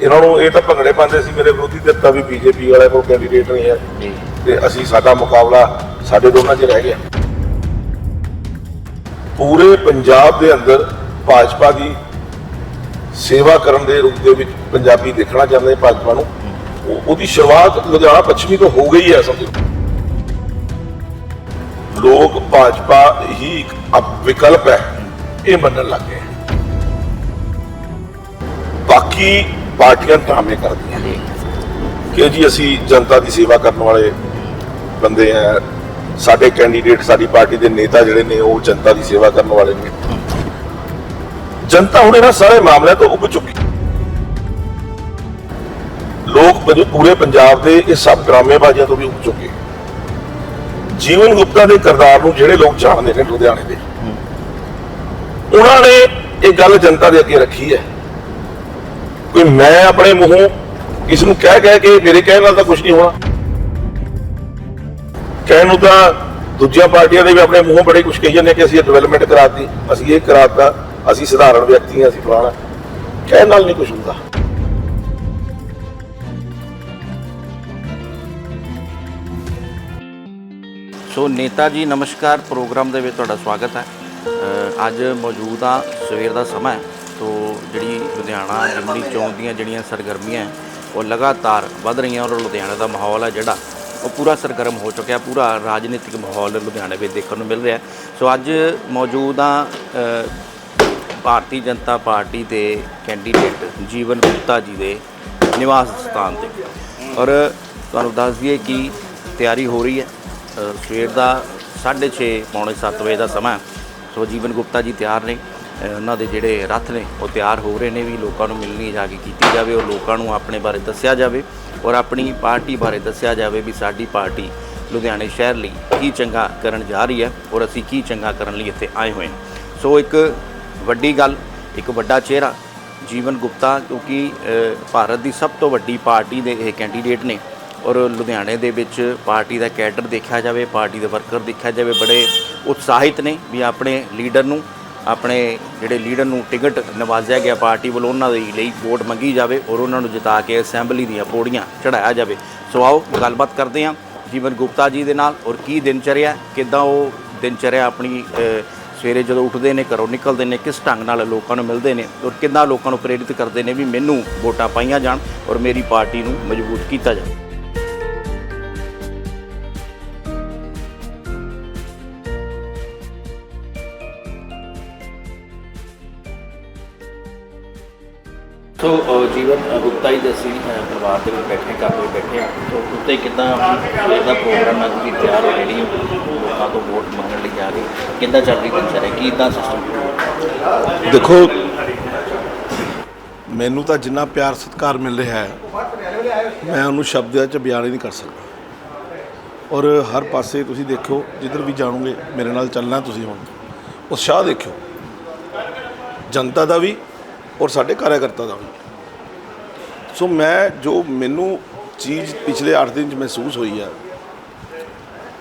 ਇਹਨਾਂ ਨੂੰ ਇਹ ਤਾਂ ਭੰਗੜੇ ਪਾਉਂਦੇ ਸੀ ਮੇਰੇ ਵਿਰੋਧੀ ਦਿੱਤਾ ਵੀ ਬੀਜੇਪੀ ਵਾਲੇ ਕੋਲ ਕੈਂਡੀਡੇਟ ਨਹੀਂ ਹੈ। ਤੇ ਅਸੀਂ ਸਾਡਾ ਮੁਕਾਬਲਾ ਸਾਡੇ ਦੋਨਾਂ 'ਚ ਰਹਿ ਗਿਆ। ਪੂਰੇ ਪੰਜਾਬ ਦੇ ਅੰਦਰ ਭਾਜਪਾ ਦੀ ਸੇਵਾ ਕਰਨ ਦੇ ਰੂਪ ਦੇ ਵਿੱਚ ਪੰਜਾਬੀ ਦੇਖਣਾ ਚਾਹੁੰਦੇ ਭਾਜਪਾ ਨੂੰ। ਉਹ- ਉਹਦੀ ਸ਼ੁਰੂਆਤ ਲੁਧਿਆਣਾ ਪੱਛਮੀ ਤੋਂ ਹੋ ਗਈ ਹੈ ਸਮਝੋ ਲੋਕ ਭਾਜਪਾ ਹੀ ਇੱਕ ਵਿਕਲਪ ਹੈ ਇਹ ਮੰਨਣ ਲੱਗ ਬਾਕੀ ਪਾਰਟੀਆਂ ਡਰਾਮੇ ਕਰਦੀਆਂ। ਕਿ ਜੀ ਅਸੀਂ ਜਨਤਾ ਦੀ ਸੇਵਾ ਕਰਨ ਵਾਲੇ ਬੰਦੇ ਆ ਸਾਡੇ ਕੈਂਡੀਡੇਟ ਸਾਡੀ ਪਾਰਟੀ ਦੇ ਨੇਤਾ ਜਿਹੜੇ ਨੇ ਉਹ ਜਨਤਾ ਦੀ ਸੇਵਾ ਕਰਨ ਵਾਲੇ ਨੇ। ਜਨਤਾ ਹੁਣ ਇਹਨਾਂ ਸਾਰੇ ਮਾਮਲਿਆਂ ਤੋਂ ਉੱਭ ਚੁੱਕੀ। ਲੋਕ ਪੂਰੇ ਪੰਜਾਬ ਦੇ ਇਹ ਸਭ ਡਰਾਮੇਬਾਜ਼ੀਆਂ ਤੋਂ ਵੀ ਉੱਭ ਚੁੱਕੇ। ਜੀਵਨ ਗੁਪਤਾ ਦੇ ਕਿਰਦਾਰ ਨੂੰ ਜਿਹੜੇ ਲੋਕ ਜਾਣਦੇ ਨੇ ਲੁਧਿਆਣੇ ਦੇ। ਉਹਨਾਂ ਨੇ ਇਹ ਗੱਲ ਜਨਤਾ ਦੇ ਅੱਗੇ ਰੱਖੀ ਹੈ। ਕੋਈ ਮੈਂ ਆਪਣੇ ਮੂੰਹੋਂ ਇਸ ਨੂੰ ਕਹਿ ਕਹਿ ਕੇ ਮੇਰੇ ਕਹਿਣ ਨਾਲ ਤਾਂ ਕੁਝ ਨਹੀਂ ਹੋਣਾ। ਕਹਿਣ ਨੂੰ ਤਾਂ ਦੂਜੀਆਂ ਪਾਰਟੀਆਂ ਦੇ ਵੀ ਆਪਣੇ ਮੂੰਹੋਂ ਬੜੇ ਕੁਝ ਕਹੀ ਜਾਂਦੇ ਕਿ ਅਸੀਂ ਡਿਵੈਲਪਮੈਂਟ ਕਰਾਤੀ, ਅਸੀਂ ਇਹ ਕਰਾਤਾ, ਅਸੀਂ ਸਧਾਰਨ ਵਿਅਕਤੀ ਹਾਂ, ਅਸੀਂ ਫਲਾਣਾ। ਕਹਿਣ ਨਾਲ ਨਹੀਂ ਕੁਝ ਹੁੰਦਾ। ਸੋ ਨੇਤਾ ਜੀ ਨਮਸਕਾਰ। ਪ੍ਰੋਗਰਾਮ ਦੇ ਵਿੱਚ ਤੁਹਾਡਾ ਸਵਾਗਤ ਹੈ। ਅੱਜ ਮੌਜੂਦ ਆ, ਸਵੇਰ ਦਾ ਸਮਾਂ ਹੈ, ਤੋ ਜਿਹੜੀ ਲੁਧਿਆਣਾ ਜਿਮਨੀ ਚੌਂਕ ਦੀਆਂ ਜਿਹੜੀਆਂ ਸਰਗਰਮੀਆਂ ਉਹ ਲਗਾਤਾਰ ਵੱਧ ਰਹੀਆਂ ਔਰ ਲੁਧਿਆਣਾ ਦਾ ਮਾਹੌਲ ਹੈ ਜਿਹੜਾ, ਉਹ ਪੂਰਾ ਸਰਗਰਮ ਹੋ ਚੁੱਕਿਆ, ਪੂਰਾ ਰਾਜਨੀਤਿਕ ਮਾਹੌਲ ਲੁਧਿਆਣੇ ਵਿੱਚ ਦੇਖਣ ਨੂੰ ਮਿਲ ਰਿਹਾ ਸੋ ਅੱਜ ਮੌਜੂਦ ਆ ਭਾਰਤੀ ਜਨਤਾ ਪਾਰਟੀ ਦੇ ਕੈਂਡੀਡੇਟ ਜੀਵਨ ਗੁਪਤਾ ਜੀ ਦੇ ਨਿਵਾਸ ਸਥਾਨ ਤੇ। ਔਰ ਤੁਹਾਨੂੰ ਦੱਸ ਦਈਏ ਕਿ ਤਿਆਰੀ ਹੋ ਰਹੀ ਹੈ ਸਵੇਰ ਦਾ 6:30 ਪੌਣੇ 7 ਵਜੇ ਦਾ ਸਮਾਂ ਸੋ ਜੀਵਨ ਗੁਪਤਾ ਜੀ ਤਿਆਰ ਨੇ। ਉਹਨਾਂ ਦੇ ਜਿਹੜੇ ਰੱਥ ਨੇ, ਉਹ ਤਿਆਰ ਹੋ ਰਹੇ ਨੇ ਵੀ ਲੋਕਾਂ ਨੂੰ ਮਿਲਣੀ ਜਾ ਕੇ ਕੀਤੀ ਜਾਵੇ ਔਰ ਲੋਕਾਂ ਨੂੰ ਆਪਣੇ ਬਾਰੇ ਦੱਸਿਆ ਜਾਵੇ ਔਰ ਆਪਣੀ ਪਾਰਟੀ ਬਾਰੇ ਦੱਸਿਆ ਜਾਵੇ ਵੀ ਸਾਡੀ ਪਾਰਟੀ ਲੁਧਿਆਣੇ ਸ਼ਹਿਰ ਲਈ ਕੀ ਚੰਗਾ ਕਰਨ ਜਾ ਰਹੀ ਹੈ ਔਰ ਅਸੀਂ ਕੀ ਚੰਗਾ ਕਰਨ ਲਈ ਇੱਥੇ ਆਏ ਹੋਏ ਹਾਂ। ਸੋ ਇੱਕ ਵੱਡੀ ਗੱਲ, ਇੱਕ ਵੱਡਾ ਚਿਹਰਾ ਜੀਵਨ ਗੁਪਤਾ, ਕਿਉਂਕਿ ਭਾਰਤ ਦੀ ਸਭ ਤੋਂ ਵੱਡੀ ਪਾਰਟੀ ਦੇ ਇਹ ਕੈਂਡੀਡੇਟ ਨੇ ਔਰ ਲੁਧਿਆਣੇ ਦੇ ਵਿੱਚ ਪਾਰਟੀ ਦਾ ਕੈਡਰ ਦੇਖਿਆ ਜਾਵੇ, ਪਾਰਟੀ ਦੇ ਵਰਕਰ ਦੇਖਿਆ ਜਾਵੇ, ਬੜੇ ਉਤਸ਼ਾਹਿਤ ਨੇ ਵੀ ਆਪਣੇ ਲੀਡਰ ਨੂੰ ਆਪਣੇ ਜਿਹੜੇ ਲੀਡਰ ਨੂੰ ਟਿਕਟ ਨਵਾਜ਼ਿਆ ਗਿਆ ਪਾਰਟੀ ਵੱਲੋਂ, ਉਹਨਾਂ ਦੇ ਲਈ ਵੋਟ ਮੰਗੀ ਜਾਵੇ ਔਰ ਉਹਨਾਂ ਨੂੰ ਜਿਤਾ ਕੇ ਅਸੈਂਬਲੀ ਦੀਆਂ ਪੌੜੀਆਂ ਚੜਾਇਆ ਜਾਵੇ। ਸੋ ਆਓ ਗੱਲਬਾਤ ਕਰਦੇ ਹਾਂ ਜੀਵਨ ਗੁਪਤਾ ਜੀ ਦੇ ਨਾਲ ਔਰ ਕੀ ਦਿਨਚਰਿਆ ਕਿੱਦਾਂ ਉਹ ਦਿਨਚਰਿਆ ਆਪਣੀ ਸਵੇਰੇ ਜਦੋਂ ਉੱਠਦੇ ਨੇ, ਘਰੋਂ ਨਿਕਲਦੇ ਨੇ, ਕਿਸ ਢੰਗ ਨਾਲ ਲੋਕਾਂ ਨੂੰ ਮਿਲਦੇ ਨੇ ਔਰ ਕਿੰਨਾ ਲੋਕਾਂ ਨੂੰ ਪ੍ਰੇਰਿਤ ਕਰਦੇ ਨੇ ਵੀ ਮੈਨੂੰ ਵੋਟਾਂ ਪਾਈਆਂ ਜਾਣ ਔਰ ਮੇਰੀ ਪਾਰਟੀ ਨੂੰ ਮਜ਼ਬੂਤ ਕੀਤਾ ਜਾਵੇ। ਸੋ ਜੀਵਨ ਗੁਪਤਾ ਜੀ ਦੇ ਅਸੀਂ ਪਰਿਵਾਰ ਦੇ ਵਿੱਚ ਬੈਠੇ, ਘਰ ਦੇ ਬੈਠੇ ਸੋ ਉੱਤੇ ਕਿੱਦਾਂ ਸਵੇਰ ਪ੍ਰੋਗਰਾਮ ਹੈ, ਤੁਸੀਂ ਤਿਆਰ ਹੋ ਰੈਡੀ ਹੋ, ਲੋਕਾਂ ਤੋਂ ਵੋਟ ਮੰਗਣ ਲਈ ਜਾ ਰਹੇ ਕਿੱਦਾਂ ਚੱਲ ਰਹੀ ਦਿਨਚਰਿਆ ਕੀ ਇਦਾਂ ਸਿਸਟਮ ਦੇਖੋ, ਮੈਨੂੰ ਤਾਂ ਜਿੰਨਾ ਪਿਆਰ ਸਤਿਕਾਰ ਮਿਲ ਰਿਹਾ ਹੈ, ਮੈਂ ਉਹਨੂੰ ਸ਼ਬਦਾਂ 'ਚ ਬਿਆਨ ਹੀ ਨਹੀਂ ਕਰ ਸਕਦਾ। ਔਰ ਹਰ ਪਾਸੇ ਤੁਸੀਂ ਦੇਖੋ ਜਿੱਧਰ ਵੀ ਜਾਣੋਗੇ, ਮੇਰੇ ਨਾਲ ਚੱਲਣਾ ਤੁਸੀਂ ਹੁਣ। ਉਤਸ਼ਾਹ ਦੇਖਿਓ। ਜਨਤਾ ਦਾ ਵੀ ਔਰ ਸਾਡੇ ਕਾਰਜਕਰਤਾ ਦਾ ਵੀ। ਸੋ ਮੈਂ ਜੋ ਮੈਨੂੰ ਚੀਜ਼ ਪਿਛਲੇ 8 ਦਿਨ 'ਚ ਮਹਿਸੂਸ ਹੋਈ ਹੈ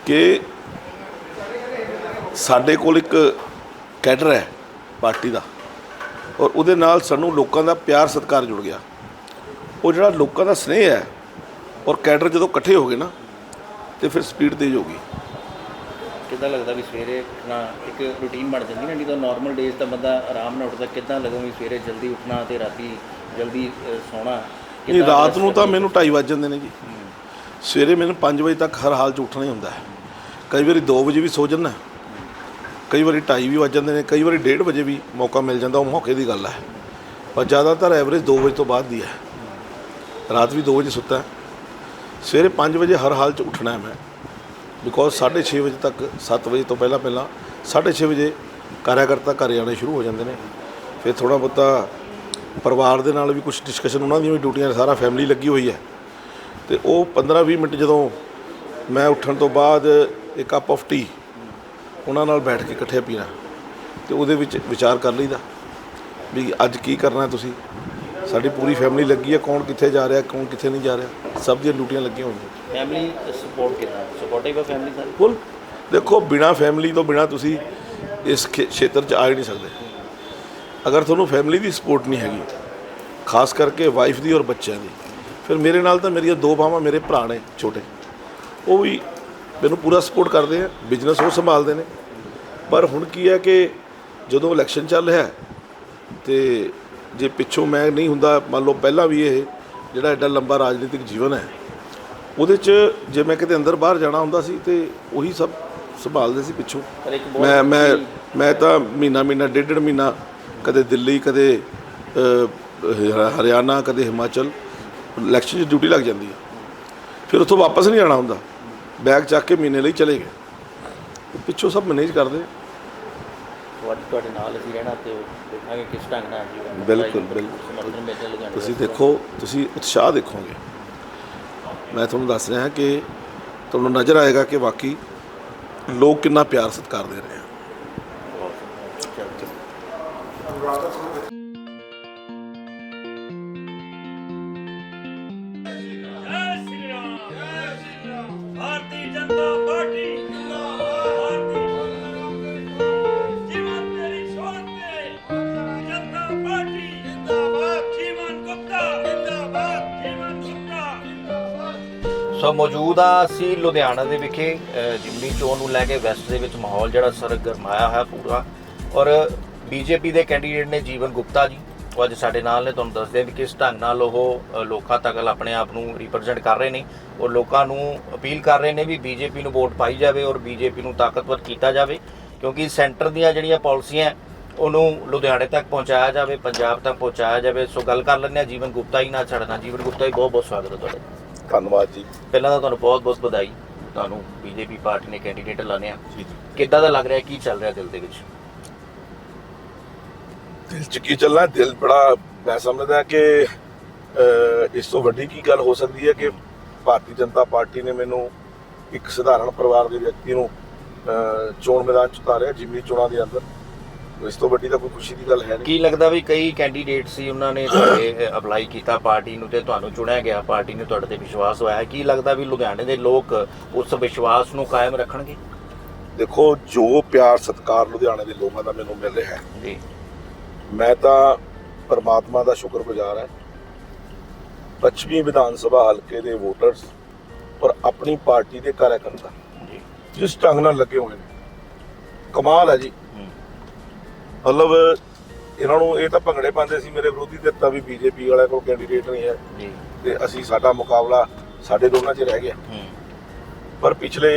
ਕਿ ਸਾਡੇ ਕੋਲ ਇੱਕ ਕੈਡਰ ਹੈ ਪਾਰਟੀ ਦਾ ਔਰ ਉਹਦੇ ਨਾਲ ਸਾਨੂੰ ਲੋਕਾਂ ਦਾ ਪਿਆਰ ਸਤਿਕਾਰ ਜੁੜ ਗਿਆ। ਉਹ ਜਿਹੜਾ ਲੋਕਾਂ ਦਾ ਸਨੇਹ ਹੈ ਔਰ ਕੈਡਰ ਜਦੋਂ ਇਕੱਠੇ ਹੋ ਗਏ ਨਾ, ਤੇ ਫਿਰ ਸਪੀਡ ਤੇਜ਼ ਹੋ ਗਈ। ਕਿੱਦਾਂ ਲੱਗਦਾ ਵੀ ਸਵੇਰੇ ਉੱਠਣਾ ਇੱਕ ਰੂਟੀਨ ਬਣ ਜਾਂਦੀ ਨਾ ਨਹੀਂ ਤਾਂ ਨਾਰਮਲ ਡੇਜ਼ ਤਾਂ ਬੰਦਾ ਆਰਾਮ ਨਾਲ ਉੱਠਦਾ ਕਿੱਦਾਂ ਲੱਗਦਾ ਵੀ ਸਵੇਰੇ ਜਲਦੀ ਉੱਠਣਾ ਤੇ ਰਾਤੀ ਜਲਦੀ ਸੌਣਾ? ਨਹੀਂ ਰਾਤ ਨੂੰ ਤਾਂ? ਮੈਨੂੰ 2:30 ਵੱਜ ਜਾਂਦੇ ਨੇ ਜੀ। ਸਵੇਰੇ ਮੈਨੂੰ 5 ਵਜੇ ਤੱਕ ਹਰ ਹਾਲ 'ਚ ਉੱਠਣਾ ਹੀ ਹੁੰਦਾ ਹੈ। ਕਈ ਵਾਰੀ 2 ਵਜੇ ਵੀ ਸੋ ਜਾਂਦਾ ਕਈ ਵਾਰੀ 2:30 ਵੀ ਵੱਜ ਜਾਂਦੇ ਨੇ ਕਈ ਵਾਰੀ 1:30 ਵਜੇ ਵੀ ਮੌਕਾ ਮਿਲ ਜਾਂਦਾ ਉਹ ਮੌਕੇ ਦੀ ਗੱਲ ਹੈ। ਪਰ ਜ਼ਿਆਦਾਤਰ ਐਵਰੇਜ 2 ਵਜੇ ਤੋਂ ਬਾਅਦ ਦੀ ਹੈ। ਰਾਤ ਵੀ 2 ਵਜੇ ਸੁੱਤਾ। ਸਵੇਰੇ 5 ਵਜੇ ਹਰ ਹਾਲ 'ਚ ਉੱਠਣਾ ਹੈ ਮੈਂ। ਬਿਕੋਜ਼ 6:30 ਵਜੇ ਤੱਕ 7 ਵਜੇ ਤੋਂ ਪਹਿਲਾਂ ਪਹਿਲਾਂ 6:30 ਵਜੇ ਕਾਰਿਆਕਰਤਾ ਘਰੇ ਆਉਣੇ ਸ਼ੁਰੂ ਹੋ ਜਾਂਦੇ ਨੇ ਫਿਰ ਥੋੜਾ ਬਹੁਤਾ ਪਰਿਵਾਰ ਦੇ ਨਾਲ ਵੀ ਕੁਝ ਡਿਸਕਸ਼ਨ ਉਹਨਾਂ ਦੀਆਂ ਵੀ ਡਿਊਟੀਆਂ ਸਾਰਾ ਫੈਮਿਲੀ ਲੱਗੀ ਹੋਈ ਹੈ ਤੇ ਉਹ 15-20 ਮਿੰਟ ਜਦੋਂ ਮੈਂ ਉੱਠਣ ਤੋਂ ਬਾਅਦ ਇੱਕ ਕੱਪ ਆਫ ਟੀ ਉਹਨਾਂ ਨਾਲ ਬੈਠ ਕੇ ਇਕੱਠੇ ਪੀਣਾ ਤੇ ਉਹਦੇ ਵਿੱਚ ਵਿਚਾਰ ਕਰ ਲਈਦਾ ਵੀ ਅੱਜ ਕੀ ਕਰਨਾ ਤੁਸੀਂ ਸਾਡੀ ਪੂਰੀ ਫੈਮਿਲੀ ਲੱਗੀ ਹੈ ਕੌਣ ਕਿੱਥੇ ਜਾ ਰਿਹਾ ਕੌਣ ਕਿੱਥੇ ਨਹੀਂ ਜਾ ਰਿਹਾ। ਸਭ ਦੀਆਂ ਡਿਊਟੀਆਂ ਲੱਗੀਆਂ ਹੋਈਆਂ। ਫੈਮਿਲੀ ਸਪੋਰਟ ਕਿੱਦਾਂ? ਸਪੋਰਟਿਵ ਹੈ ਫੈਮਿਲੀ ਸਾਰੀ? ਫੁੱਲ ਦੇਖੋ ਬਿਨਾ ਫੈਮਿਲੀ ਤੋਂ ਬਿਨਾ ਤੁਸੀਂ ਇਸ ਖੇਤਰ 'ਚ ਆ ਹੀ ਨਹੀਂ ਸਕਦੇ। ਅਗਰ ਤੁਹਾਨੂੰ ਫੈਮਿਲੀ ਦੀ ਸਪੋਰਟ ਨਹੀਂ ਹੈਗੀ ਖਾਸ ਕਰਕੇ ਵਾਈਫ ਦੀ ਔਰ ਬੱਚਿਆਂ ਦੀ ਫਿਰ ਮੇਰੇ ਨਾਲ ਤਾਂ ਮੇਰੀਆਂ ਦੋ ਬਾਹਾਂ ਮੇਰੇ ਭਰਾ ਨੇ ਛੋਟੇ। ਉਹ ਵੀ ਮੈਨੂੰ ਪੂਰਾ ਸਪੋਰਟ ਕਰਦੇ ਆ ਬਿਜ਼ਨਸ ਉਹ ਸੰਭਾਲਦੇ ਨੇ। ਪਰ ਹੁਣ ਕੀ ਹੈ ਕਿ ਜਦੋਂ ਇਲੈਕਸ਼ਨ ਚੱਲ ਰਿਹਾ ਤੇ ਜੇ ਪਿੱਛੋਂ ਮੈਂ ਨਹੀਂ ਹੁੰਦਾ ਮੰਨ ਲਓ ਪਹਿਲਾਂ ਵੀ ਇਹ ਜਿਹੜਾ ਐਡਾ ਲੰਬਾ ਰਾਜਨੀਤਿਕ ਜੀਵਨ ਹੈ ਉਹਦੇ 'ਚ ਜੇ ਮੈਂ ਕਿਤੇ ਅੰਦਰ ਬਾਹਰ ਜਾਣਾ ਹੁੰਦਾ ਸੀ ਤੇ ਉਹੀ ਸਭ ਸੰਭਾਲਦੇ ਸੀ ਪਿੱਛੋਂ। ਮੈਂ ਮੈਂ ਮੈਂ ਤਾਂ ਮਹੀਨਾ ਮਹੀਨਾ ਡੇਢ ਡੇਢ ਮਹੀਨਾ ਕਦੇ ਦਿੱਲੀ ਕਦੇ ਹਰਿਆਣਾ ਕਦੇ ਹਿਮਾਚਲ ਇਲੈਕਸ਼ਨ 'ਚ ਡਿਊਟੀ ਲੱਗ ਜਾਂਦੀ ਹੈ। ਫਿਰ ਉੱਥੋਂ ਵਾਪਸ ਨਹੀਂ ਆਣਾ ਹੁੰਦਾ। ਬੈਗ ਚੱਕ ਕੇ ਮਹੀਨੇ ਲਈ ਚਲੇ ਗਏ। ਪਿੱਛੋਂ ਸਭ ਮੈਨੇਜ ਕਰਦੇ ਤੁਹਾਡੇ ਨਾਲ ਅਸੀਂ ਰਹਿਣਾ ਤੇ ਦੇਖਾਂਗੇ ਕਿਸ ਢੰਗ ਨਾਲ ਜੀਵਨ ਬਿਲਕੁਲ, ਬਿਲਕੁਲ। ਤੁਸੀਂ ਦੇਖੋ ਤੁਸੀਂ ਉਤਸ਼ਾਹ ਦੇਖੋਗੇ। ਮੈਂ ਤੁਹਾਨੂੰ ਦੱਸ ਰਿਹਾ ਕਿ ਤੁਹਾਨੂੰ ਨਜ਼ਰ ਆਏਗਾ ਕਿ ਵਾਕਈ ਲੋਕ ਕਿੰਨਾ ਪਿਆਰ ਸਤਿਕਾਰ ਦੇ ਰਹੇ ਆ। ਸੋ ਮੌਜੂਦ ਆ ਅਸੀਂ ਲੁਧਿਆਣਾ ਦੇ ਵਿਖੇ ਜਿਮਨੀ ਚੋਣ ਨੂੰ ਲੈ ਕੇ ਵੈਸਟ ਦੇ ਵਿੱਚ ਮਾਹੌਲ ਜਿਹੜਾ ਸਰਗਰਮਾਇਆ ਹੋਇਆ ਪੂਰਾ। ਔਰ ਬੀਜੇਪੀ ਦੇ ਕੈਂਡੀਡੇਟ ਨੇ ਜੀਵਨ ਗੁਪਤਾ ਜੀ, ਉਹ ਅੱਜ ਸਾਡੇ ਨਾਲ ਨੇ, ਤੁਹਾਨੂੰ ਦੱਸਦੇ ਵੀ ਕਿਸ ਢੰਗ ਨਾਲ ਉਹ ਲੋਕਾਂ ਤੱਕ ਆਪਣੇ ਆਪ ਨੂੰ ਰਿਪਰੈਜ਼ੈਂਟ ਕਰ ਰਹੇ ਨੇ ਔਰ ਲੋਕਾਂ ਨੂੰ ਅਪੀਲ ਕਰ ਰਹੇ ਨੇ ਵੀ ਬੀਜੇਪੀ ਨੂੰ ਵੋਟ ਪਾਈ ਜਾਵੇ ਔਰ ਬੀਜੇਪੀ ਨੂੰ ਤਾਕਤਵਰ ਕੀਤਾ ਜਾਵੇ, ਕਿਉਂਕਿ ਸੈਂਟਰ ਦੀਆਂ ਜਿਹੜੀਆਂ ਪਾਲਿਸੀਆਂ ਉਹਨੂੰ ਲੁਧਿਆਣੇ ਤੱਕ ਪਹੁੰਚਾਇਆ ਜਾਵੇ, ਪੰਜਾਬ ਤੱਕ ਪਹੁੰਚਾਇਆ ਜਾਵੇ। ਸੋ ਗੱਲ ਕਰ ਲੈਂਦੇ ਆ ਜੀਵਨ ਗੁਪਤਾ ਹੀ ਨਾਲ ਛੱਡਣਾ ਜੀਵਨ ਗੁਪਤਾ ਜੀ ਬਹੁਤ ਬਹੁਤ ਸਵਾਗਤ ਹੈ ਤੁਹਾਡਾ। ਧੰਨਵਾਦ ਜੀ। ਪਹਿਲਾਂ ਤਾਂ ਤੁਹਾਨੂੰ ਬਹੁਤ ਬਹੁਤ ਵਧਾਈ। ਤੁਹਾਨੂੰ ਬੀਜੇਪੀ ਪਾਰਟੀ ਨੇ ਕੈਂਡੀਡੇਟ ਲਾਣਿਆ ਕਿੱਦਾਂ ਦਾ ਲੱਗ ਰਿਹਾ? ਕੀ ਚੱਲ ਰਿਹਾ ਦਿਲ ਦੇ ਵਿੱਚ? ਦਿਲ ਚ ਕੀ ਚੱਲਣਾ? ਦਿਲ ਬੜਾ ਮੈਂ ਸਮਝਦਾ ਕਿ ਇਸ ਤੋਂ ਵੱਡੀ ਕੀ ਗੱਲ ਹੋ ਸਕਦੀ ਹੈ ਕਿ ਭਾਰਤੀ ਜਨਤਾ ਪਾਰਟੀ ਨੇ ਮੈਨੂੰ ਇੱਕ ਸਧਾਰਨ ਪਰਿਵਾਰ ਦੇ ਵਿਅਕਤੀ ਨੂੰ ਚੋਣ ਮੈਦਾਨ ਚ ਉਤਾਰਿਆ ਜਿਮਨੀ ਚੋਣਾਂ ਦੇ ਅੰਦਰ। ਇਸ ਤੋਂ ਵੱਡੀ ਤਾਂ ਕੋਈ ਖੁਸ਼ੀ ਦੀ ਗੱਲ ਹੈ ਨਹੀਂ। ਕੀ ਲੱਗਦਾ ਵੀ ਕਈ ਕੈਂਡੀਡੇਟ ਸੀ ਉਹਨਾਂ ਨੇ ਤੁਹਾਡੇ ਅਪਲਾਈ ਕੀਤਾ ਪਾਰਟੀ ਨੂੰ ਤੇ ਤੁਹਾਨੂੰ ਚੁਣਿਆ ਗਿਆ ਪਾਰਟੀ ਨੇ ਤੁਹਾਡੇ ਤੇ ਵਿਸ਼ਵਾਸ ਹੋਇਆ। ਕੀ ਲੱਗਦਾ ਵੀ ਲੁਧਿਆਣੇ ਦੇ ਲੋਕ ਉਸ ਵਿਸ਼ਵਾਸ ਨੂੰ ਕਾਇਮ ਰੱਖਣਗੇ? ਦੇਖੋ ਜੋ ਪਿਆਰ ਸਤਿਕਾਰ ਲੁਧਿਆਣੇ ਦੇ ਲੋਕਾਂ ਦਾ ਮੈਨੂੰ ਮਿਲ ਰਿਹਾ ਹੈ ਜੀ। ਮੈਂ ਤਾਂ ਪਰਮਾਤਮਾ ਦਾ ਸ਼ੁਕਰਗੁਜ਼ਾਰ ਹਾਂ। ਪੱਛਮੀ ਵਿਧਾਨ ਸਭਾ ਹਲਕੇ ਦੇ ਵੋਟਰਸ ਔਰ ਆਪਣੀ ਪਾਰਟੀ ਦੇ ਕਾਰਜਕਰਤਾ ਜੀ। ਜਿਸ ਢੰਗ ਨਾਲ ਲੱਗੇ ਹੋਏ ਨੇ। ਕਮਾਲ ਹੈ ਜੀ। ਮਤਲਬ ਇਹਨਾਂ ਨੂੰ ਇਹ ਤਾਂ ਭੰਗੜੇ ਪਾਉਂਦੇ ਸੀ ਮੇਰੇ ਵਿਰੋਧੀ ਤੇ ਤਾਂ ਵੀ ਬੀਜੇਪੀ ਵਾਲਿਆਂ ਕੋਲ ਕੈਂਡੀਡੇਟ ਨਹੀਂ ਹੈ। ਜੀ। ਤੇ ਅਸੀਂ ਸਾਡਾ ਮੁਕਾਬਲਾ ਸਾਡੇ ਦੋਨਾਂ 'ਚ ਰਹਿ ਗਿਆ। ਪਰ ਪਿਛਲੇ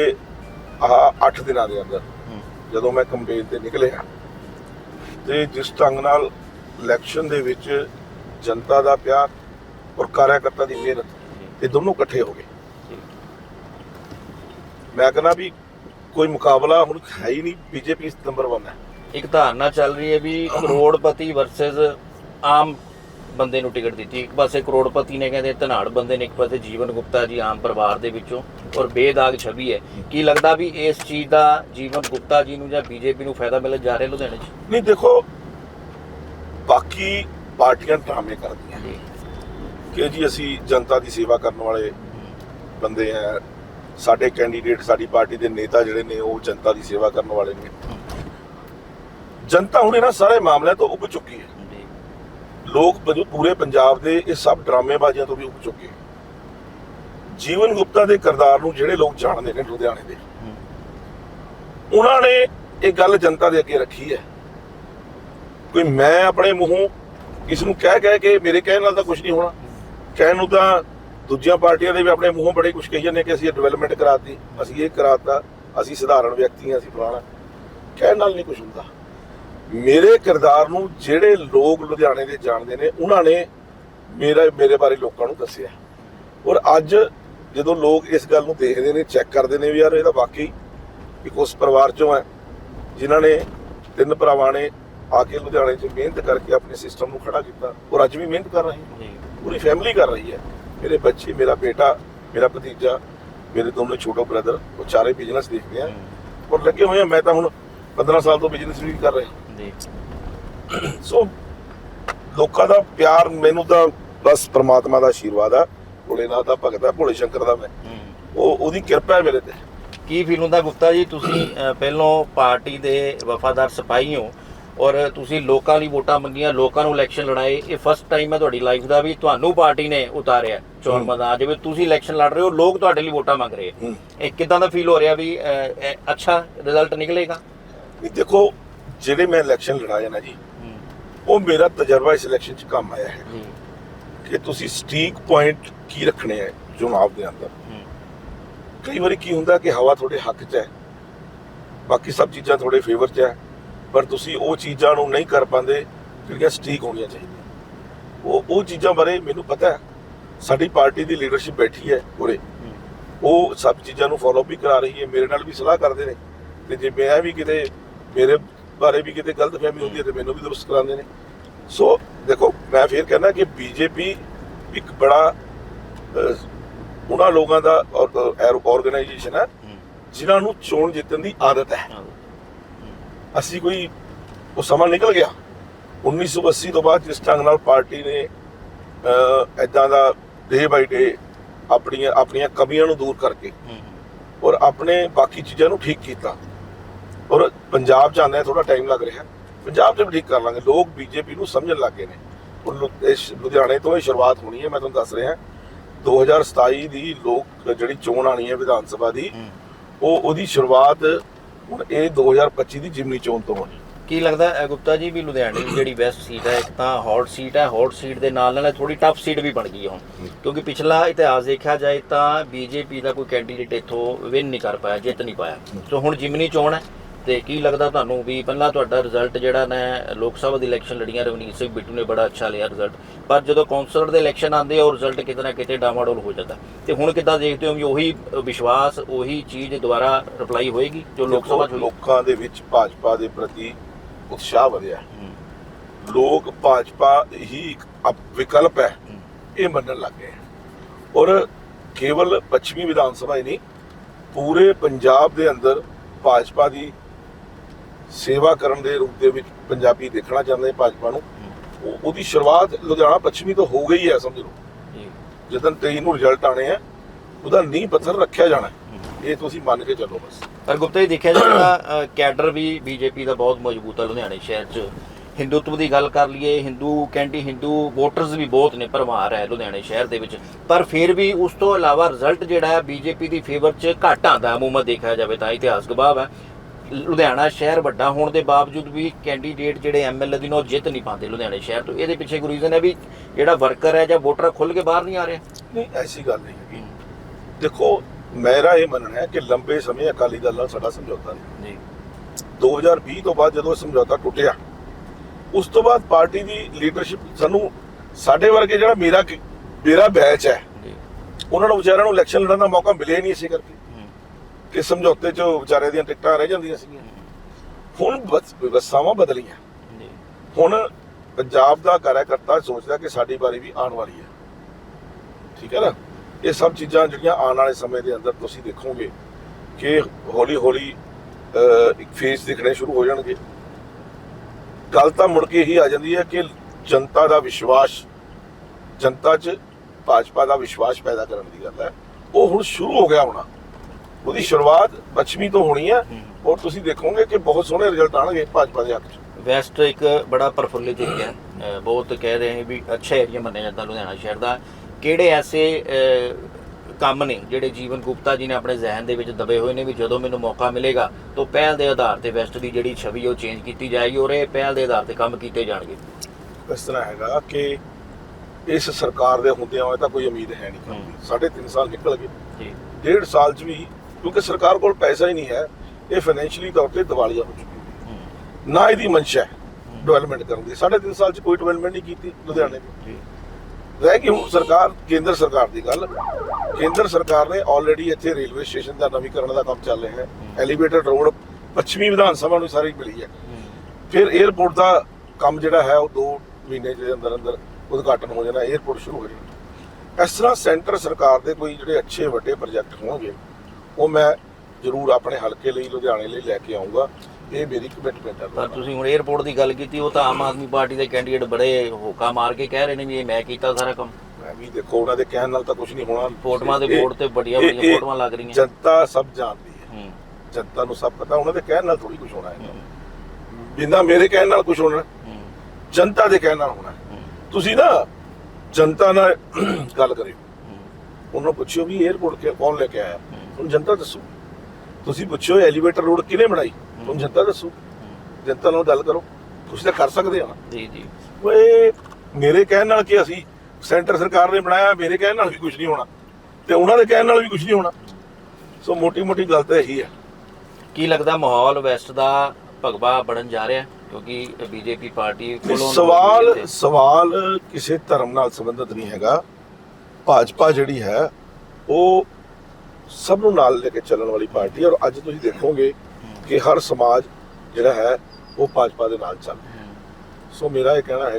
ਆਹ 8 ਦਿਨਾਂ ਦੇ ਅੰਦਰ ਜਦੋਂ ਮੈਂ ਕੰਪੇਨ ਤੇ ਨਿਕਲਿਆ ਤੇ ਜਿਸ ਢੰਗ ਨਾਲ ਇਲੈਕਸ਼ਨ ਦੇ ਵਿੱਚ ਜਨਤਾ ਦਾ ਪਿਆਰ ਔਰ ਕਾਰਜਕਰਤਾ ਦੀ ਮਿਹਨਤ ਇਹ ਦੋਨੋਂ ਇਕੱਠੇ ਹੋ ਗਏ। ਮੈਂ ਕਹਿੰਦਾ ਵੀ ਕੋਈ ਮੁਕਾਬਲਾ ਹੁਣ ਹੈ ਹੀ ਨਹੀਂ ਬੀਜੇਪੀ ਨੰਬਰ 1 ਹੈ। ਇੱਕ ਧਾਰਨਾ ਚੱਲ ਰਹੀ ਹੈ ਵੀ ਕਰੋੜਪਤੀ ਵਰਸਸ ਆਮ ਬੰਦੇ ਨੂੰ ਟਿਕਟ ਦਿੱਤੀ। ਇੱਕ ਪਾਸੇ ਕਰੋੜਪਤੀ ਨੇ ਕਹਿੰਦੇ ਧਨਾੜ ਬੰਦੇ ਨੇ, ਇੱਕ ਪਾਸੇ ਜੀਵਨ ਗੁਪਤਾ ਜੀ ਆਮ ਪਰਿਵਾਰ ਦੇ ਵਿੱਚੋਂ। ਔਰ ਬੇਦਾਗ ਛਵੀ ਹੈ। ਕੀ ਲੱਗਦਾ ਵੀ ਇਸ ਚੀਜ਼ ਦਾ ਜੀਵਨ ਗੁਪਤਾ ਜੀ ਨੂੰ ਜਾਂ ਬੀਜੇਪੀ ਨੂੰ ਫਾਇਦਾ ਮਿਲਣ ਜਾ ਰਿਹਾ ਲੁਧਿਆਣੇ 'ਚ? ਨਹੀਂ, ਦੇਖੋ, ਬਾਕੀ ਪਾਰਟੀਆਂ ਡਰਾਮੇ ਕਰਦੀਆਂ ਜੀ ਕਿ ਜੀ ਅਸੀਂ ਜਨਤਾ ਦੀ ਸੇਵਾ ਕਰਨ ਵਾਲੇ ਬੰਦੇ ਆ। ਸਾਡੇ ਕੈਂਡੀਡੇਟ ਸਾਡੀ ਪਾਰਟੀ ਦੇ ਨੇਤਾ ਜਿਹੜੇ ਨੇ, ਉਹ ਜਨਤਾ ਦੀ ਸੇਵਾ ਕਰਨ ਵਾਲੇ ਨੇ। ਜਨਤਾ ਹੁਣ ਇਹਨਾਂ ਸਾਰੇ ਮਾਮਲਿਆਂ ਤੋਂ ਉੱਭ ਚੁੱਕੀ ਹੈ। ਲੋਕ ਪੂਰੇ- ਪੰਜਾਬ ਦੇ ਇਹ ਸਭ ਡਰਾਮੇਬਾਜ਼ੀਆਂ ਤੋਂ ਵੀ ਉੱਭ ਚੁੱਕੇ ਜੀਵਨ ਗੁਪਤਾ ਦੇ ਕਿਰਦਾਰ ਨੂੰ ਜਿਹੜੇ ਲੋਕ ਜਾਣਦੇ ਨੇ ਲੁਧਿਆਣੇ ਦੇ, ਉਹਨਾਂ ਨੇ ਇਹ ਗੱਲ ਜਨਤਾ ਦੇ ਅੱਗੇ ਰੱਖੀ ਹੈ। ਕੋਈ ਮੈਂ ਆਪਣੇ ਮੂੰਹੋਂ ਕਿਸ ਨੂੰ ਕਹਿ ਕਹਿ ਕੇ ਮੇਰੇ ਕਹਿਣ ਨਾਲ ਤਾਂ ਕੁਝ ਨਹੀਂ ਹੋਣਾ। ਕਹਿਣ ਨੂੰ ਤਾਂ ਦੂਜੀਆਂ ਪਾਰਟੀਆਂ ਦੇ ਵੀ ਆਪਣੇ ਮੂੰਹੋਂ ਬੜੇ ਕੁਝ ਕਹੀ ਜਾਂਦੇ ਕਿ ਅਸੀਂ ਇਹ ਡਿਵੈਲਪਮੈਂਟ ਕਰਾਤੀ, ਅਸੀਂ ਇਹ ਕਰਾਤਾ, ਅਸੀਂ ਸਧਾਰਨ ਵਿਅਕਤੀ ਹਾਂ, ਅਸੀਂ ਫਲਾਣਾ। ਕਹਿਣ ਨਾਲ ਨਹੀਂ ਕੁਝ ਹੁੰਦਾ। ਮੇਰੇ ਕਿਰਦਾਰ ਨੂੰ ਜਿਹੜੇ ਲੋਕ ਲੁਧਿਆਣੇ ਦੇ ਜਾਣਦੇ ਨੇ ਉਹਨਾਂ ਨੇ ਮੇਰਾ ਮੇਰੇ ਬਾਰੇ ਲੋਕਾਂ ਨੂੰ ਦੱਸਿਆ। ਔਰ ਅੱਜ ਜਦੋਂ ਲੋਕ ਇਸ ਗੱਲ ਨੂੰ ਦੇਖਦੇ ਨੇ ਚੈੱਕ ਕਰਦੇ ਨੇ ਵੀ ਯਾਰ ਇਹ ਤਾਂ ਵਾਕਈ ਇੱਕ ਉਸ ਪਰਿਵਾਰ ਚੋਂ ਹੈ ਜਿਨ੍ਹਾਂ ਨੇ ਤਿੰਨ ਭਰਾਵਾਂ ਨੇ ਆ ਕੇ ਲੁਧਿਆਣੇ 'ਚ ਮਿਹਨਤ ਕਰਕੇ ਆਪਣੇ ਸਿਸਟਮ ਨੂੰ ਖੜਾ ਕੀਤਾ ਔਰ ਅੱਜ ਵੀ ਮਿਹਨਤ ਕਰ ਰਹੇ ਪੂਰੀ ਫੈਮਿਲੀ ਕਰ ਰਹੀ ਹੈ। ਮੇਰੇ ਬੱਚੇ ਮੇਰਾ ਬੇਟਾ ਮੇਰਾ ਭਤੀਜਾ ਮੇਰੇ ਦੋਨੋਂ ਛੋਟੇ ਬ੍ਰਦਰ ਉਹ ਚਾਰੇ ਬਿਜ਼ਨਸ ਦੇਖਦੇ ਆ। ਔਰ ਲੱਗੇ ਹੋਏ ਆ ਮੈਂ ਤਾਂ ਹੁਣ 15 ਸਾਲ ਤੋਂ ਬਿਜ਼ਨਸ ਵੀ ਕਰ ਰਿਹਾ। ਜੀ। ਸੋ ਲੋਕਾਂ ਦਾ ਪਿਆਰ ਮੈਨੂੰ ਤਾਂ ਬਸ ਪ੍ਰਮਾਤਮਾ ਦਾ ਆਸ਼ੀਰਵਾਦ ਆ ਭੋਲੇਨਾਥ ਦਾ ਭਗਤ ਆ ਭੋਲੇ ਸ਼ੰਕਰ ਦਾ ਮੈਂ। ਉਹ ਉਹਦੀ ਕਿਰਪਾ ਹੈ ਮੇਰੇ ਤੇ। ਕੀ ਫੀਲ ਹੁੰਦਾ ਗੁਪਤਾ ਜੀ ਤੁਸੀਂ ਪਹਿਲੋਂ ਪਾਰਟੀ ਦੇ ਵਫਾਦਾਰ ਸਿਪਾਹੀ ਹੋ ਔਰ ਤੁਸੀਂ ਲੋਕਾਂ ਲਈ ਵੋਟਾਂ ਮੰਗੀਆਂ ਲੋਕਾਂ ਨੂੰ ਇਲੈਕਸ਼ਨ ਲੜਾਏ ਇਹ ਫਸਟ ਟਾਈਮ ਹੈ ਤੁਹਾਡੀ ਲਾਈਫ ਦਾ ਵੀ ਤੁਹਾਨੂੰ ਪਾਰਟੀ ਨੇ ਉਤਾਰਿਆ ਚੋਣ ਮੈਦਾਨ ਜਿਵੇਂ ਤੁਸੀਂ ਇਲੈਕਸ਼ਨ ਲੜ ਰਹੇ ਹੋ ਲੋਕ ਤੁਹਾਡੇ ਲਈ ਵੋਟਾਂ ਮੰਗ ਰਹੇ। ਇਹ ਕਿਦਾਂ ਦਾ ਫੀਲ ਹੋ ਰਿਹਾ ਵੀ ਅੱਛਾ ਰਿਜ਼ਲਟ ਨਿਕਲੇਗਾ? ਨਹੀਂ ਦੇਖੋ ਜਿਹੜੇ ਮੈਂ ਇਲੈਕਸ਼ਨ ਲੜਾਇਆ ਨਾ ਜੀ ਉਹ ਮੇਰਾ ਤਜਰਬਾ ਇਸ ਇਲੈਕਸ਼ਨ 'ਚ ਕੰਮ ਆਇਆ ਹੈ। ਕਿ ਤੁਸੀਂ ਸਟੀਕ ਪੁਆਇੰਟ ਕੀ ਰੱਖਣੇ ਹੈ ਚੁਣਾਵ ਦੇ ਅੰਦਰ? ਕਈ ਵਾਰੀ ਕੀ ਹੁੰਦਾ ਕਿ ਹਵਾ ਤੁਹਾਡੇ ਹੱਕ 'ਚ ਹੈ ਬਾਕੀ ਸਭ ਚੀਜ਼ਾਂ ਤੁਹਾਡੇ ਫੇਵਰ 'ਚ ਹੈ ਪਰ ਤੁਸੀਂ ਉਹ ਚੀਜ਼ਾਂ ਨੂੰ ਨਹੀਂ ਕਰ ਪਾਉਂਦੇ ਜਿਹੜੀਆਂ ਸਟੀਕ ਹੋਣੀਆਂ ਚਾਹੀਦੀਆਂ। ਉਹ ਉਹ ਚੀਜ਼ਾਂ ਬਾਰੇ ਮੈਨੂੰ ਪਤਾ ਹੈ। ਸਾਡੀ ਪਾਰਟੀ ਦੀ ਲੀਡਰਸ਼ਿਪ ਬੈਠੀ ਹੈ ਉਰੇ। ਉਹ ਸਭ ਚੀਜ਼ਾਂ ਨੂੰ ਫੋਲੋ ਵੀ ਕਰਾ ਰਹੀ ਹੈ ਮੇਰੇ ਨਾਲ ਵੀ ਸਲਾਹ ਕਰਦੇ ਨੇ। ਤੇ ਜੇ ਮੈਂ ਵੀ ਕਿਤੇ ਮੇਰੇ ਬਾਰੇ ਵੀ ਕਿਤੇ ਗਲਤ ਫਹਿਮੀ ਹੁੰਦੀ ਹੈ ਤੇ ਮੈਨੂੰ ਵੀ ਦਰੁਸਤ ਕਰਾਉਂਦੇ ਨੇ। ਸੋ ਦੇਖੋ ਮੈਂ ਫੇਰ ਕਹਿੰਦਾ ਕਿ ਬੀਜੇਪੀ ਇੱਕ ਬੜਾ ਉਹਨਾਂ ਲੋਕਾਂ ਦਾ ਆਰਗੇਨਾਈਜੇਸ਼ਨ ਹੈ ਜਿਨ੍ਹਾਂ ਨੂੰ ਚੋਣ ਜਿੱਤਣ ਦੀ ਆਦਤ ਹੈ। ਅਸੀਂ ਕੋਈ ਉਹ ਸਮਾਂ ਨਿਕਲ ਗਿਆ। 1980 ਤੋਂ ਬਾਅਦ ਜਿਸ ਢੰਗ ਨਾਲ ਪਾਰਟੀ ਨੇ ਐਦਾਂ ਦਾ ਡੇ ਬਾਈ ਡੇ ਆਪਣੀਆਂ ਆਪਣੀਆਂ ਕਮੀਆਂ ਨੂੰ ਦੂਰ ਕਰਕੇ ਔਰ ਆਪਣੇ ਬਾਕੀ ਚੀਜ਼ਾਂ ਨੂੰ ਠੀਕ ਕੀਤਾ। ਔਰ ਪੰਜਾਬ ਚ ਆਉਂਦੇ ਥੋੜਾ ਟਾਈਮ ਲੱਗ ਰਿਹਾ। ਪੰਜਾਬ 'ਚ ਵੀ ਠੀਕ ਕਰ ਲਾਂਗੇ। ਲੋਕ ਬੀਜੇਪੀ ਨੂੰ ਸਮਝਣ ਲੱਗ ਗਏ ਨੇ। ਉਹ ਲੁਧਿਆਣੇ ਤੋਂ ਹੀ ਸ਼ੁਰੂਆਤ ਹੋਣੀ ਹੈ ਮੈਂ ਤੁਹਾਨੂੰ ਦੱਸ ਰਿਹਾ। 2027 ਦੀ ਲੋਕ ਜਿਹੜੀ ਚੋਣ ਆਣੀ ਹੈ ਵਿਧਾਨ ਸਭਾ ਦੀ ਉਹ ਉਹਦੀ ਸ਼ੁਰੂਆਤ ਹੁਣ ਇਹ 2025 ਦੀ ਜਿਮਨੀ ਚੋਣ ਤੋਂ ਹੋਣੀ। ਕੀ ਲੱਗਦਾ ਹੈ ਗੁਪਤਾ ਜੀ ਵੀ ਲੁਧਿਆਣੇ ਦੀ ਜਿਹੜੀ ਵੈਸਟ ਸੀਟ ਹੈ ਇੱਕ ਤਾਂ ਹੌਟ ਸੀਟ ਹੈ ਹੌਟ ਸੀਟ ਦੇ ਨਾਲ ਨਾਲ ਥੋੜੀ ਟਫ ਸੀਟ ਵੀ ਬਣ ਗਈ ਹੈ ਹੁਣ। ਕਿਉਂਕਿ ਪਿਛਲਾ ਇਤਿਹਾਸ ਦੇਖਿਆ ਜਾਏ ਤਾਂ ਬੀਜੇਪੀ ਦਾ ਕੋਈ ਕੈਂਡੀਡੇਟ ਇੱਥੋਂ ਵਿਨ ਨਹੀਂ ਕਰ ਪਾਇਆ ਜਿੱਤ ਨਹੀਂ ਪਾਇਆ। ਸੋ ਹੁਣ ਜਿਮਨੀ ਚੋਣ ਹੈ। ਤੇ ਕੀ ਲੱਗਦਾ ਤੁਹਾਨੂੰ ਵੀ ਪਹਿਲਾਂ ਤੁਹਾਡਾ ਰਿਜ਼ਲਟ ਜਿਹੜਾ ਨੇ, ਲੋਕ ਸਭਾ ਦੀ ਇਲੈਕਸ਼ਨ ਲੜੀਆਂ, ਰਵਨੀਤ ਸਿੰਘ ਬਿੱਟੂ ਨੇ ਬੜਾ ਅੱਛਾ ਲਿਆ ਰਿਜ਼ਲਟ ਪਰ ਜਦੋਂ ਕੌਂਸਲਰ ਦੇ ਇਲੈਕਸ਼ਨ ਆਉਂਦੇ ਆ, ਉਹ ਰਿਜ਼ਲਟ ਕਿਤੇ ਨਾ ਕਿਤੇ ਡਾਮਾਡੋਲ ਹੋ ਜਾਂਦਾ। ਤੇ ਹੁਣ ਕਿੱਦਾਂ ਦੇਖਦੇ ਹੋ ਵੀ ਉਹੀ ਵਿਸ਼ਵਾਸ, ਉਹੀ ਚੀਜ਼ ਦੁਬਾਰਾ ਰਿਪਲਾਈ ਹੋਏਗੀ ਜੋ ਲੋਕ ਸਭਾ ਚ ਲੋਕਾਂ ਦੇ ਵਿੱਚ ਭਾਜਪਾ ਦੇ ਪ੍ਰਤੀ ਉਤਸ਼ਾਹ ਵਧਿਆ। ਲੋਕ ਭਾਜਪਾ ਹੀ ਇੱਕ ਵਿਕਲਪ ਹੈ। ਇਹ ਮੰਨਣ ਲੱਗ ਗਏ। ਔਰ ਕੇਵਲ ਪੱਛਮੀ ਵਿਧਾਨ ਸਭਾ ਹੀ ਨਹੀਂ, ਪੂਰੇ ਪੰਜਾਬ ਦੇ ਅੰਦਰ ਭਾਜਪਾ ਦੀ ਸੇਵਾ ਕਰਨ ਦੇ ਰੂਪ ਦੇ ਵਿੱਚ ਪੰਜਾਬੀ ਦੇਖਣਾ ਚਾਹੁੰਦੇ ਨੇ ਭਾਜਪਾ ਨੂੰ ਉਹ- ਉਹਦੀ ਸ਼ੁਰੂਆਤ ਲੁਧਿਆਣਾ ਪੱਛਮੀ ਤੋਂ ਹੋ ਗਈ ਹੈ ਸਮਝ ਲਓ। ਜਦੋਂ 23 ਨੂੰ ਰਿਜ਼ਲਟ ਆਣੇ ਆ ਉਹਦਾ ਨੀਂਹ ਪੱਥਰ ਰੱਖਿਆ ਜਾਣਾ। ਇਹ ਤੁਸੀਂ ਮੰਨ ਕੇ ਚੱਲੋ ਬਸ। ਪਰ ਗੁਪਤਾ ਜੀ ਦੇਖਿਆ ਅ, ਕੈਡਰ ਵੀ ਬੀਜੇਪੀ ਦਾ ਬਹੁਤ ਮਜ਼ਬੂਤ ਹੈ ਲੁਧਿਆਣੇ ਸ਼ਹਿਰ 'ਚ। ਹਿੰਦੂਤਵ ਦੀ ਗੱਲ ਕਰ ਲਈਏ ਹਿੰਦੂ ਕੈਂਟੀ ਹਿੰਦੂ ਵੋਟਰਸ ਵੀ ਬਹੁਤ ਨੇ ਭਰਮਾਰ ਹੈ ਲੁਧਿਆਣੇ ਸ਼ਹਿਰ ਦੇ ਵਿੱਚ। ਪਰ ਫਿਰ ਵੀ ਉਸ ਤੋਂ ਇਲਾਵਾ ਰਿਜ਼ਲਟ ਜਿਹੜਾ ਹੈ ਬੀਜੇਪੀ ਦੀ ਫੇਵਰ 'ਚ ਘੱਟ ਆਉਂਦਾ ਅਮੂਮਨ ਦੇਖਿਆ ਜਾਵੇ ਤਾਂ ਇਤਿਹਾਸ ਗਵਾਹ ਹੈ। ਲੁਧਿਆਣਾ ਸ਼ਹਿਰ ਵੱਡਾ ਹੋਣ ਦੇ ਬਾਵਜੂਦ ਵੀ ਕੈਂਡੀਡੇਟ ਜਿਹੜੇ ਐਮਐਲਏ ਦੀ ਨੂੰ ਜਿੱਤ ਨਹੀਂ ਪਾਉਂਦੇ ਲੁਧਿਆਣੇ ਸ਼ਹਿਰ ਤੋਂ। ਇਹਦੇ ਪਿੱਛੇ ਕੋਈ ਰੀਜ਼ਨ ਹੈ ਵੀ ਜਿਹੜਾ ਵਰਕਰ ਹੈ ਜਾਂ ਵੋਟਰ ਖੁੱਲ ਕੇ ਬਾਹਰ ਨਹੀਂ ਆ ਰਿਹਾ। ਨਹੀਂ ਐਸੀ ਗੱਲ ਨਹੀਂ ਹੈਗੀ। ਦੇਖੋ ਮੇਰਾ ਇਹ ਮੰਨਣਾ ਹੈ ਕਿ ਲੰਬੇ ਸਮੇਂ ਅਕਾਲੀ ਦਲ ਨਾਲ ਸਾਡਾ ਸਮਝੌਤਾ ਨਹੀਂ। ਜੀ। 2020 ਤੋਂ ਬਾਅਦ ਜਦੋਂ ਇਹ ਸਮਝੌਤਾ ਟੁੱਟਿਆ ਉਸ ਤੋਂ ਬਾਅਦ ਪਾਰਟੀ ਦੀ ਲੀਡਰਸ਼ਿਪ ਸਾਨੂੰ ਸਾਡੇ ਵਰਗੇ ਜਿਹੜਾ ਮੇਰਾ ਮੇਰਾ ਬੈਚ ਹੈ ਉਹਨਾਂ ਨੂੰ ਵਿਚਾਰਿਆਂ ਨੂੰ ਇਲੈਕਸ਼ਨ ਲੜਨ ਦਾ ਮੌਕਾ ਮਿਲਿਆ ਹੀ ਨਹੀਂ ਇਸੇ ਕਰਕੇ। ਕਿ ਸਮਝੌਤੇ 'ਚ ਵਿਚਾਰੇ ਦੀਆਂ ਟਿਕਟਾਂ ਰਹਿ ਜਾਂਦੀਆਂ ਸੀਗੀਆਂ। ਹੁਣ ਬਸ ਵਿਵਸਥਾਵਾਂ ਬਦਲੀਆਂ। ਹੁਣ ਪੰਜਾਬ ਦਾ ਕਾਰਜਕਰਤਾ ਸੋਚਦਾ ਕਿ ਸਾਡੀ ਵਾਰੀ ਵੀ ਆਉਣ ਵਾਲੀ ਹੈ। ਠੀਕ ਹੈ ਨਾ? ਇਹ ਸਭ ਚੀਜ਼ਾਂ ਜਿਹੜੀਆਂ ਆਉਣ ਵਾਲੇ ਸਮੇਂ ਦੇ ਅੰਦਰ ਤੁਸੀਂ ਦੇਖੋਗੇ ਕਿ ਹੌਲੀ ਹੌਲੀ ਇੱਕ ਫੇਸ ਦਿਖਣੇ ਸ਼ੁਰੂ ਹੋ ਜਾਣਗੇ। ਗੱਲ ਤਾਂ ਮੁੜ ਕੇ ਹੀ ਆ ਜਾਂਦੀ ਹੈ ਕਿ ਜਨਤਾ ਦਾ ਵਿਸ਼ਵਾਸ ਜਨਤਾ 'ਚ ਭਾਜਪਾ ਦਾ ਵਿਸ਼ਵਾਸ ਪੈਦਾ ਕਰਨ ਦੀ ਗੱਲ ਹੈ। ਉਹ ਹੁਣ ਸ਼ੁਰੂ ਹੋ ਗਿਆ ਹੋਣਾ। ਉਹਦੀ ਸ਼ੁਰੂਆਤ ਪੱਛਮੀ ਤੋਂ ਹੋਣੀ ਹੈ ਔਰ ਤੁਸੀਂ ਦੇਖੋਗੇ ਕਿ ਬਹੁਤ ਸੋਹਣੇ ਰਿਜ਼ਲਟ ਆਣਗੇ ਭਾਜਪਾ ਦੇ 'ਚ। ਵੈਸਟ ਇੱਕ ਬੜਾ ਪ੍ਰਫੁੱਲਿਤ ਏਰੀਆ ਹੈ। ਬਹੁਤ ਕਹਿ ਰਹੇ ਵੀ ਅੱਛਾ ਏਰੀਆ ਮੰਨਿਆ ਜਾਂਦਾ ਲੁਧਿਆਣਾ ਸ਼ਹਿਰ ਦਾ। ਕਿਹੜੇ ਐਸੇ ਕੰਮ ਨੇ ਜਿਹੜੇ ਜੀਵਨ ਗੁਪਤਾ ਜੀ ਨੇ ਆਪਣੇ ਜ਼ਿਹਨ ਦੇ ਵਿੱਚ ਦਬੇ ਹੋਏ ਨੇ ਵੀ ਜਦੋਂ ਮੈਨੂੰ ਮੌਕਾ ਮਿਲੇਗਾ ਤਾਂ ਪਹਿਲ ਦੇ ਆਧਾਰ ਤੇ ਵੈਸਟ ਦੀ ਜਿਹੜੀ ਛਵੀ ਉਹ ਚੇਂਜ ਕੀਤੀ ਜਾਏਗੀ ਔਰ ਇਹ ਪਹਿਲ ਦੇ ਆਧਾਰ ਤੇ ਕੰਮ ਕੀਤੇ ਜਾਣਗੇ। ਇਸ ਤਰ੍ਹਾਂ ਹੈਗਾ ਕਿ ਇਸ ਸਰਕਾਰ ਦੇ ਹੁੰਦਿਆਂ ਹੋਏ ਤਾਂ ਕੋਈ ਉਮੀਦ ਹੈ ਨਹੀਂ। ਸਾਢੇ ਤਿੰਨ ਸਾਲ ਨਿਕਲ ਗਏ। ਜੀ। ਡੇਢ ਸਾਲ 'ਚ ਵੀ ਕਿਉਂਕਿ ਸਰਕਾਰ ਕੋਲ ਪੈਸਾ ਹੀ ਨਹੀਂ ਹੈ ਇਹ ਫਾਈਨੈਂਸ਼ੀਅਲੀ ਤੌਰ ਤੇ ਦਿਵਾਲੀਆ ਹੋ ਚੁੱਕੀ ਹੈ। ਨਾ ਇਹਦੀ ਮਨਸ਼ਾ ਡਿਵੈਲਪਮੈਂਟ ਕਰਨ ਦੀ। 3.5 ਸਾਲ ਚ ਕੋਈ ਡਿਵੈਲਪਮੈਂਟ ਨਹੀਂ ਕੀਤੀ ਲੁਧਿਆਣੇ ਦੀ ਰਹਿ ਗਈ ਹੁਣ ਸਰਕਾਰ ਕੇਂਦਰ ਸਰਕਾਰ ਦੀ ਗੱਲ। ਕੇਂਦਰ ਸਰਕਾਰ ਨੇ ਆਲਰੇਡੀ ਇੱਥੇ ਰੇਲਵੇ ਸਟੇਸ਼ਨ ਦਾ ਨਵੀਕਰਨ ਦਾ ਕੰਮ ਚੱਲ ਰਿਹਾ ਹੈ। ਐਲੀਵੇਟਡ ਰੋਡ ਪੱਛਮੀ ਵਿਧਾਨ ਸਭਾ ਨੂੰ ਸਾਰੀ ਮਿਲੀ ਹੈ। ਫਿਰ 에어ਪੋਰਟ ਦਾ ਕੰਮ ਜਿਹੜਾ ਹੈ ਉਹ 2 ਮਹੀਨੇ ਦੇ ਅੰਦਰ ਅੰਦਰ ਉਦਘਾਟਨ ਹੋ ਜਾਣਾ 에어ਪੋਰਟ ਸ਼ੁਰੂ ਹੋ ਜਾਣਾ। ਇਸ ਤਰ੍ਹਾਂ ਸੈਂਟਰ ਸਰਕਾਰ ਦੇ ਕੋਈ ਜਿਹੜੇ ਅੱਛੇ ਵੱਡੇ ਪ੍ਰੋਜੈਕਟ ਹੋਣਗੇ ਉਹ ਮੈਂ ਜ਼ਰੂਰ ਆਪਣੇ ਹਲਕੇ ਲਈ ਲੁਧਿਆਣੇ ਲਈ ਲੈ ਕੇ ਆਉਂਗਾ ਇਹ ਮੇਰੀ ਕਮਿਟਮੈਂਟ ਹੈ ਪਰ ਤੁਸੀਂ ਹੁਣ 에어ਪੋਰਟ ਦੀ ਗੱਲ ਕੀਤੀ ਉਹ ਤਾਂ ਆਮ ਆਦਮੀ ਪਾਰਟੀ ਦੇ ਕੈਂਡੀਡੇਟ ਬੜੇ ਹੋਕਾ ਮਾਰ ਕੇ ਕਹਿ ਰਹੇ ਨੇ ਵੀ ਇਹ ਮੈਂ ਕੀਤਾ ਸਾਰਾ ਕੰਮ। ਮੈਂ ਵੀ ਦੇਖੋ ਉਹਨਾਂ ਦੇ ਕਹਿਣ ਨਾਲ ਤਾਂ ਕੁਝ ਨਹੀਂ ਹੋਣਾ। ਫੋਟੋਆਂ ਦੇ ਬੋਰਡ ਤੇ ਬੜੀਆਂ ਬੜੀਆਂ ਫੋਟੋਆਂ ਲੱਗ ਰਹੀਆਂ। ਜਨਤਾ ਸਭ ਜਾਣਦੀ ਹੈ। ਜਨਤਾ ਨੂੰ ਸਭ ਪਤਾ ਉਹਨਾਂ ਦੇ ਕਹਿਣ ਨਾਲ ਥੋੜੀ ਕੁਝ ਹੋਣਾ ਹੈ। ਬਿਨਾਂ ਮੇਰੇ ਕਹਿਣ ਨਾਲ ਕੁਝ ਹੋਣਾ। ਜਨਤਾ ਦੇ ਕਹਿਣ ਨਾਲ ਹੋਣਾ ਤੁਸੀਂ ਨਾ ਜਨਤਾ ਨਾਲ ਗੱਲ ਕਰਿਓ। ਉਹਨਾਂ ਪੁੱਛਿਓ ਵੀ 에어ਪੋਰਟ ਕੇ ਕੌਣ ਲੈ ਕੇ ਆਇਆ? ਹੁਣ ਜਨਤਾ ਦੱਸੂ। ਤੁਸੀਂ ਪੁੱਛਿਓ ਐਲੀਵੇਟਰ ਰੋਡ ਕਿਹਨੇ ਬਣਾਈ? ਹੁਣ ਜਨਤਾ ਦੱਸੂ। ਜਨਤਾ ਨਾਲ ਗੱਲ ਕਰੋ। ਤੁਸੀਂ ਤਾਂ ਕਰ ਸਕਦੇ ਜੀ ਜੀ। ਓਏ ਮੇਰੇ ਕਹਿਣ ਨਾਲ ਕਿ ਅਸੀਂ? ਸੈਂਟਰ ਸਰਕਾਰ ਨੇ ਬਣਾਇਆ ਮੇਰੇ ਕਹਿਣ ਨਾਲ ਵੀ ਕੁਝ ਨਹੀਂ ਹੋਣਾ। ਤੇ ਉਹਨਾਂ ਦੇ ਕਹਿਣ ਨਾਲ ਵੀ ਕੁਝ ਨਹੀਂ ਹੋਣਾ। ਸੋ ਮੋਟੀ ਮੋਟੀ ਗੱਲ ਤਾਂ ਇਹੀ ਹੈ ਕੀ ਲੱਗਦਾ ਮਾਹੌਲ ਵੈਸਟ ਦਾ ਭਗਵਾ ਬਣਨ ਜਾ ਰਿਹਾ? ਕਿਉਂਕਿ ਬੀਜੇਪੀ ਪਾਰਟੀ ਕੋਲੋਂ ਸਵਾਲ ਸਵਾਲ ਕਿਸੇ ਧਰਮ ਨਾਲ ਸੰਬੰਧਿਤ ਨਹੀਂ ਹੈਗਾ। ਭਾਜਪਾ ਜਿਹੜੀ ਹੈ ਉਹ ਸਭ ਨੂੰ ਨਾਲ ਲੈ ਕੇ ਚੱਲਣ ਵਾਲੀ ਪਾਰਟੀ ਹੈ ਔਰ ਅੱਜ ਤੁਸੀਂ ਦੇਖੋਗੇ ਕਿ ਹਰ ਸਮਾਜ ਜਿਹੜਾ ਹੈ ਉਹ ਭਾਜਪਾ ਦੇ ਨਾਲ ਚੱਲ ਰਿਹਾ। ਸੋ ਮੇਰਾ ਇਹ ਕਹਿਣਾ ਹੈਗਾ